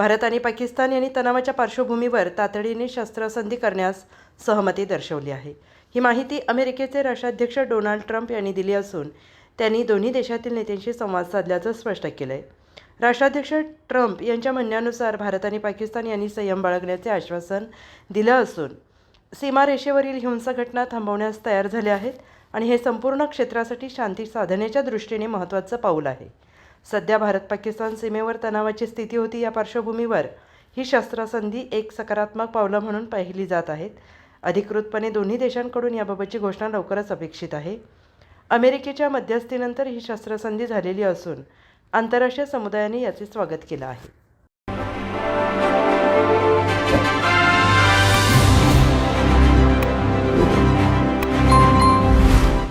भारत आणि पाकिस्तान यांनी तणावाच्या पार्श्वभूमीवर तातडीने शस्त्रसंधी करण्यास सहमती दर्शवली आहे. ही माहिती अमेरिकेचे राष्ट्राध्यक्ष डोनाल्ड ट्रम्प यांनी दिली असून त्यांनी दोन्ही देशातील नेत्यांशी संवाद साधल्याचं स्पष्ट केलं आहे राष्ट्राध्यक्ष ट्रम्प यांच्या म्हणण्यानुसार भारत आणि पाकिस्तान यांनी संयम बाळगण्याचे आश्वासन दिलं असून सीमारेषेवरील हिंसा घटना थांबवण्यास तयार झाले आहेत आणि हे संपूर्ण क्षेत्रासाठी शांती साधण्याच्या दृष्टीने महत्त्वाचं पाऊल आहे. सध्या भारत पाकिस्तान सीमेवर तणावाची स्थिती होती या पार्श्वभूमीवर. ही शस्त्रसंधी एक सकारात्मक पावलं म्हणून पाहिली जात आहेत. अधिकृतपणे दोन्ही देशांकडून याबाबतची घोषणा लवकरच अपेक्षित आहे. अमेरिकेच्या मध्यस्थीनंतर ही शस्त्रसंधी झालेली असून आंतरराष्ट्रीय समुदायाने याचे स्वागत केलं आहे.